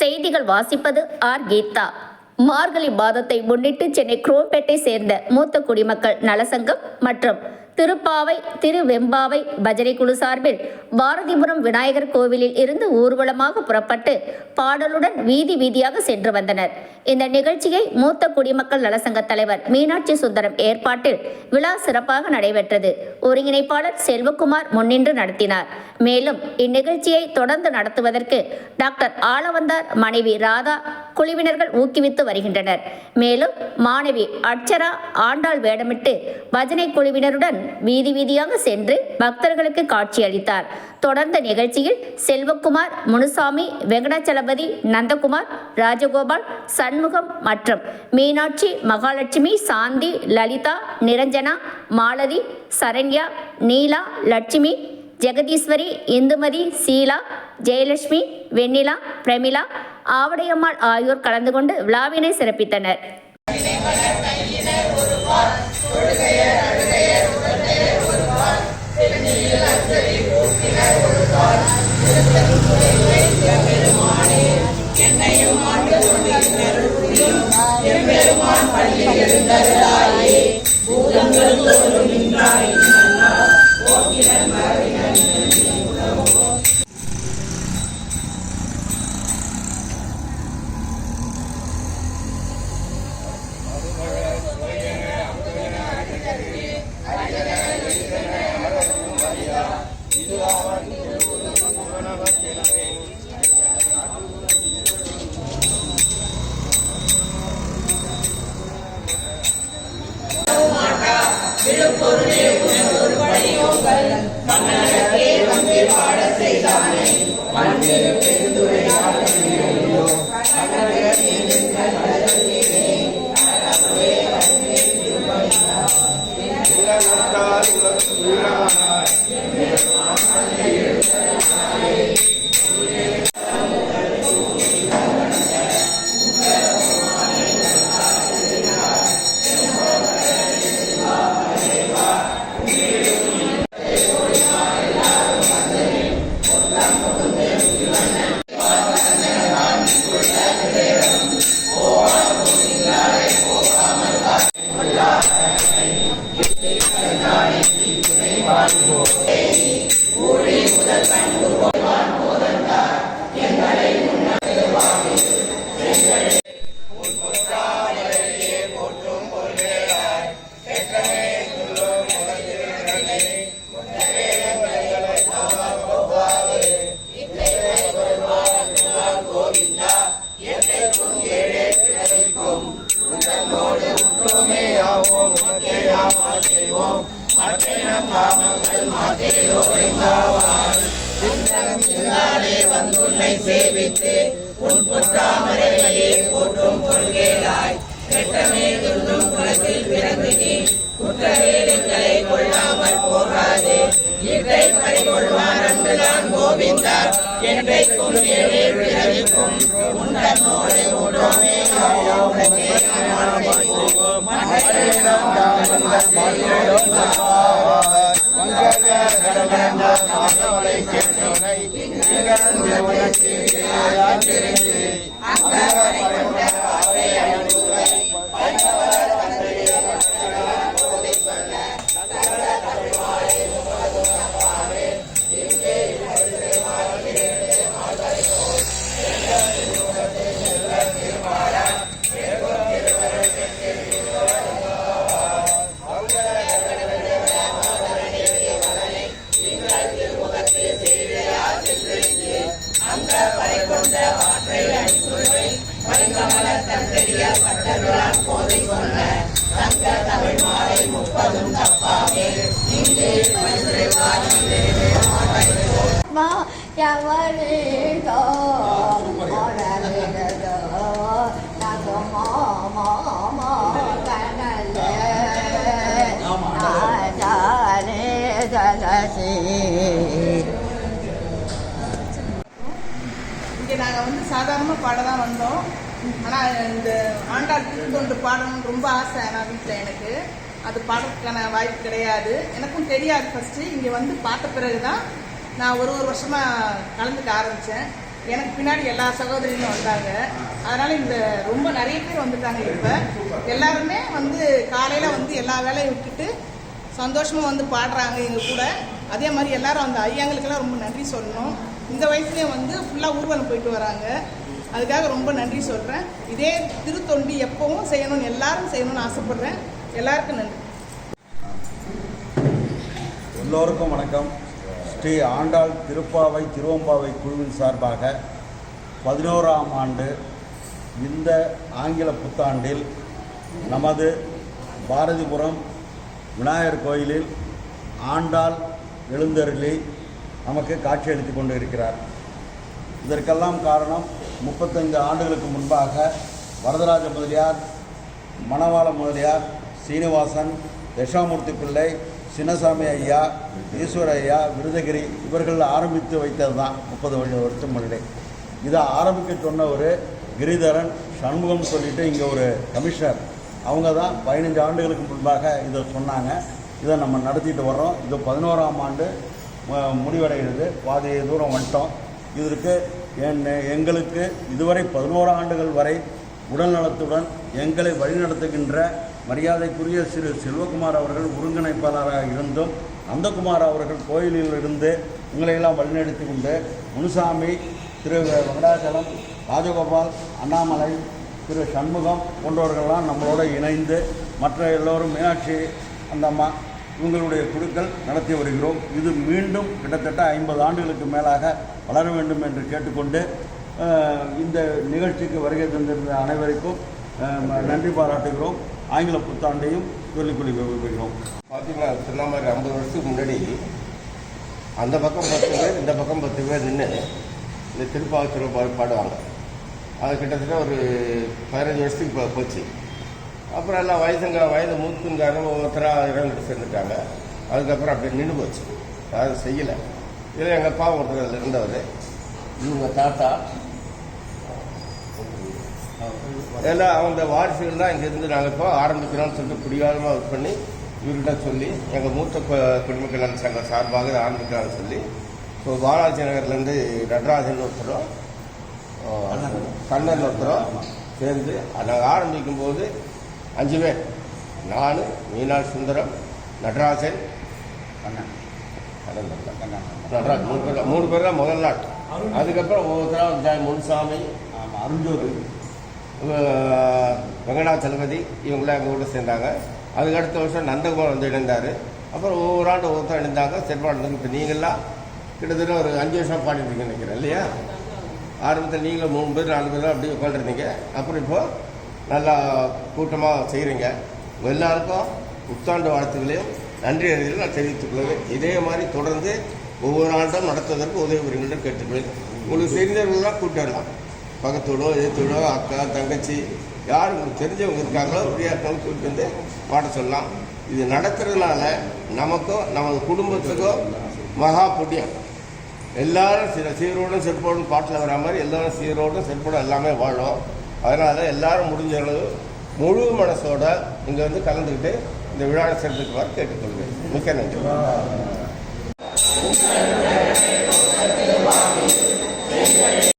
செய்திகள் வாசிப்பது ஆர். கீதா. மார்கழி மாதத்தை முன்னிட்டு சென்னை குரோம்பேட்டை சேர்ந்த மூத்த குடிமக்கள் நலசங்கம் மற்றும் திருப்பாவை திருவெம்பாவை பஜனை குழு சார்பில் பாரதிபுரம் விநாயகர் கோவிலில் இருந்து ஊர்வலமாக புறப்பட்டு பாடலுடன் வீதி வீதியாக சென்று வந்தனர். இந்த நிகழ்ச்சியை மூத்த குடிமக்கள் நலசங்க தலைவர் மீனாட்சி சுந்தரம் ஏற்பாட்டில் விழா சிறப்பாக நடைபெற்றது. ஒருங்கிணைப்பாளர் செல்வகுமார் முன்னின்று நடத்தினார். மேலும் இந்நிகழ்ச்சியை தொடர்ந்து நடத்துவதற்கு டாக்டர் ஆளவந்தார் மனைவி ராதா குழுவினர்கள் ஊக்குவித்து வருகின்றனர். மேலும் மாணவி அட்சரா ஆண்டாள் வேடமிட்டு பஜனை குழுவினருடன் வீதி வீதியாக சென்று பக்தர்களுக்கு காட்சியளித்தார். தொடர்ந்த நிகழ்ச்சியில் செல்வகுமார் முனுசாமி வெங்கடாச்சலபதி நந்தகுமார் ராஜகோபால் சண்முகம் மற்றும் மீனாட்சி மகாலட்சுமி சாந்தி லலிதா நிரஞ்சனா மாலதி சரண்யா நீலா லட்சுமி ஜெகதீஸ்வரி இந்துமதி சீலா ஜெயலட்சுமி வெண்ணிலா பிரமிளா ஆவடையம்மாள் ஆகியோர் கலந்து கொண்டு விழாவினை சிறப்பித்தனர். கொள்கேலாய் கெட்டமே துன்னும் குலத்தில் பிறந்து நீ குற்றவேல் கொள்ளாமல் போகாதே இதை பறிகொள்வார் அன்றுதான் கோவிந்தா என்றைக்கும் ஏழே பிறவிக்கும் உன்னோடு உடோமே மங்கள இங்கே நாங்கள் வந்து சாதாரணமாக பாட தான் வந்தோம். ஆனால் இந்த ஆண்டாள் திருத்தொண்டு பாடணும்னு ரொம்ப ஆசை நான் வீட்டில் எனக்கு. அது பாடுறதுக்கான வாய்ப்பு கிடையாது. எனக்கும் தெரியாது ஃபஸ்ட்டு இங்கே வந்து பார்த்த பிறகு தான் நான் ஒரு ஒரு வருஷமாக கலந்துக்க ஆரம்பித்தேன் எனக்கு பின்னாடி எல்லா சகோதரியும் வந்தாங்க. அதனால இந்த ரொம்ப நிறைய பேர் வந்துட்டாங்க இப்போ. எல்லாருமே வந்து காலையில வந்து எல்லா வேலையும் விட்டுட்டு சந்தோஷமா வந்து பாடுறாங்க எங்க கூட. அதே மாதிரி எல்லாரும் அந்த ஐயாங்களுக்கெல்லாம் ரொம்ப நன்றி சொல்லணும். இந்த வயசுலயும் வந்து ஃபுல்லா ஊர்வலம் போயிட்டு வராங்க. அதுக்காக ரொம்ப நன்றி சொல்றேன். இதே திருத்தொண்டி எப்பவும் செய்யணும்னு எல்லாரும் செய்யணும்னு ஆசைப்படுறேன். எல்லாருக்கும் நன்றி. எல்லோருக்கும் வணக்கம். ஸ்ரீ ஆண்டாள் திருப்பாவை திருவம்பாவை குழுவின் சார்பாக பதினோராம் ஆண்டு இந்த ஆங்கில புத்தாண்டில் நமது பாரதிபுரம் விநாயகர் கோயிலில் ஆண்டாள் எழுந்தருளி நமக்கு காட்சியளித்து கொண்டு இருக்கிறார் இதற்கெல்லாம் காரணம் முப்பத்தைந்து ஆண்டுகளுக்கு முன்பாக வரதராஜ முதலியார் மணவாள முதலியார் சீனிவாசன் தட்சாமூர்த்தி பிள்ளை சின்னசாமி ஐயா ஈஸ்வர ஐயா விருதகிரி இவர்கள் ஆரம்பித்து வைத்தது தான் முப்பது வருஷம் முன்னாடி. இதை ஆரம்பிக்க சொன்னவர் கிரிதரன் சண்முகம் சொல்லிட்டு இங்கே ஒரு கமிஷனர். அவங்க தான் பதினஞ்சு ஆண்டுகளுக்கு முன்பாக இதை சொன்னாங்க. இதை நம்ம நடத்திட்டு வர்றோம். இது பதினோராம் ஆண்டு முடிவடைகிறது. பாதி தூரம் வந்துட்டோம். இதற்கு என் எங்களுக்கு இதுவரை பதினோரு ஆண்டுகள் வரை உடல் நலத்துடன் எங்களை வழிநடத்துகின்ற மரியாதைக்குரிய சிறு செல்வகுமார் அவர்கள் ஒருங்கிணைப்பாளராக இருந்தும் நந்தகுமார் அவர்கள் கோயிலில் இருந்து உங்களையெல்லாம் வழிநடத்தி கொண்டு முனுசாமி திரு வெங்கடாச்சலம் ராஜகோபால் அண்ணாமலை திரு சண்முகம் போன்றவர்கள்லாம் நம்மளோட இணைந்து மற்ற எல்லோரும் மீனாட்சி அந்த அம்மா இவங்களுடைய குழுக்கள் நடத்தி வருகிறோம். இது மீண்டும் கிட்டத்தட்ட ஐம்பது ஆண்டுகளுக்கு மேலாக வளர வேண்டும் என்று கேட்டுக்கொண்டு இந்த நிகழ்ச்சிக்கு வருகை தந்திருந்த அனைவருக்கும் நன்றி பாராட்டுகிறோம். ஆங்கில புத்தாண்டையும் சொல்லிக் கொள்கிறோம் பார்த்தீங்கன்னா சொன்ன மாதிரி ஐம்பது வருஷத்துக்கு முன்னாடி அந்த பக்கம் பத்து பேர் இந்த பக்கம் பத்து பேர் நின்று இந்த திருப்பாவத்தில் பாடுவாங்க. அது கிட்டத்தட்ட ஒரு பதினஞ்சு வருஷத்துக்கு இப்போ போச்சு. அப்புறம் எல்லாம் வயசுங்க வயது மூத்துங்காரங்க ஒவ்வொருத்தராக இறந்துட்டு சேர்ந்துட்டாங்க. அதுக்கப்புறம் அப்படியே நின்று போச்சு. அதை செய்யலை. இதில் எங்கள் அப்பா ஒருத்தர் அதில் இருந்தவர். இவங்க தாத்தா எல்லாம் அவங்க வாரிசுகள் தான் இங்கேருந்து நாங்கள் இப்போ ஆரம்பிக்கிறோம்னு சொல்லிட்டு பிடிவாதமாக ஒர்க் பண்ணி இவர்கிட்ட சொல்லி எங்கள் மூத்த குடிமக்கள் சங்கம் சார்பாக இதை ஆரம்பிக்கலாம்னு சொல்லி இப்போ பாலாஜி நகர்லேருந்து நடராஜன் ஒருத்தரும் கண்ணன் ஒருத்தரும் சேர்ந்து நாங்கள் ஆரம்பிக்கும் போது அஞ்சு பேர். நான் மீனாள் சுந்தரம் நடராஜன் கண்ணன். நடராஜ் மூணு பேர் மூணு பேர் தான் முதல் நாள். அதுக்கப்புறம் ஒவ்வொருத்தராக முனுசாமி அருஞ்சோதி வெங்கடா தளபதி இவங்களாம் எங்கள் கூட சேர்ந்தாங்க. அதுக்கு அடுத்த வருஷம் நந்தகுமார் வந்து இணைந்தார். அப்புறம் ஒவ்வொரு ஆண்டு ஒவ்வொருத்தரும் இணைந்தாங்க. செல்வாடு இப்போ நீங்களாம் கிட்டத்தட்ட ஒரு அஞ்சு வருஷம் பாடிட்டுருக்கீங்க நினைக்கிறேன் இல்லையா? ஆரம்பத்தில் நீங்களும் மூணு பேர் நாலு பேர் அப்படி உட்காந்துருந்தீங்க அப்புறம் இப்போது நல்லா கூட்டமாக செய்கிறீங்க எல்லாருக்கும் புத்தாண்டு வாழ்த்துக்களையும் நன்றி அறிதல் நான் தெரிவித்துக் இதே மாதிரி தொடர்ந்து ஒவ்வொரு ஆண்டும் நடத்துவதற்கு உதவி புரியுங்கள் கேட்டுக்கொள்வேன் உங்களுக்கு தெரிஞ்சவர்கள்லாம் கூட்டிடலாம் பக்கத்தோடோ எதிர்த்தோடோ அக்கா தங்கச்சி யார் உங்களுக்கு தெரிஞ்சவங்க இருக்காங்களோ ஃப்ரீயாக கூப்பிட்டு வந்து பாட சொல்லலாம். இது நடத்துறதுனால நமக்கோ நமது குடும்பத்துக்கோ மகா புண்ணியம். எல்லாரும் சில சீரோடும் செற்போடும் பாட்டில் வர மாதிரி எல்லாரும் சீரோடும் செற்போடும் எல்லாமே வாழும். அதனால் எல்லாரும் முடிஞ்ச அளவு முழு மனசோட இங்கே வந்து கலந்துக்கிட்டு இந்த விழா வர கேட்டுக்கொள்வேன் மிக்க நன்றி.